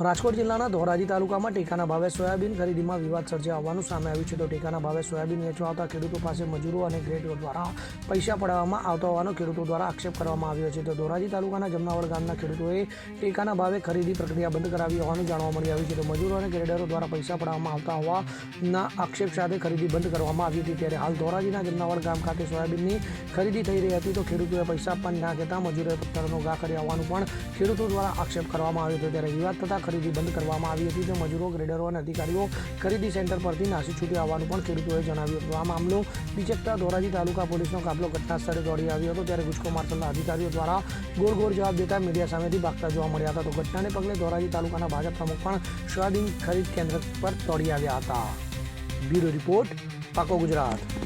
રાજકોટ જિલ્લાના ધોરાજી તાલુકામાં ટેકાના ભાવે સોયાબીન ખરીદીમાં વિવાદ સર્જાયા હોવાનું સામે આવ્યું છે. તો ટેકાના ભાવે સોયાબીન વેચવા આવતા ખેડૂતો પાસે મજૂરો અને ગ્રેડો દ્વારા પૈસા પડાવવામાં આવતા હોવાનો ખેડૂતો દ્વારા આક્ષેપ કરવામાં આવ્યો છે. તો ધોરાજી તાલુકાના જમનાવડ ગામના ખેડૂતોએ ટેકાના ભાવે ખરીદી પ્રક્રિયા બંધ કરાવી હોવાનું જાણવા મળી આવ્યું છે. તો મજૂરો અને ગ્રેડરો દ્વારા પૈસા પડાવવામાં આવતા હોવાના આક્ષેપ સાથે ખરીદી બંધ કરવામાં આવી હતી. ત્યારે હાલ ધોરાજીના જમનાવડ ગામ ખાતે સોયાબીનની ખરીદી થઈ રહી હતી. તો ખેડૂતોએ પૈસા પણ ના કહેતા મજૂરોએ પથ્થરનો ઘા કર્યા હોવાનું પણ ખેડૂતો દ્વારા આક્ષેપ કરવામાં આવ્યો હતો. ત્યારે વિવાદ થતાં ખરીદી બંધ કરવામાં આવી હતી. તો મજૂરો, ગ્રેડરો અને અધિકારીઓ ખરીદી સેન્ટર પરથી નાસી છૂટી આવવાનું પણ ખેડૂતોએ જણાવ્યું હતું. આ મામલો બીજકતા ધોરાજી તાલુકા પોલીસનો કાફલો ઘટના સ્થળે દોડી આવ્યો હતો. ત્યારે ગુજકો માર્શલના અધિકારીઓ દ્વારા ગોળ ગોળ જવાબ દેતા મીડિયા સામેથી ભાગતા જોવા મળ્યા હતા. તો ઘટનાને પગલે ધોરાજી તાલુકાના ભાજપ પ્રમુખ પણ સોયાબીન ખરીદ કેન્દ્ર પર દોડી આવ્યા હતા. બ્યુરો રિપોર્ટ પાકો ગુજરાત.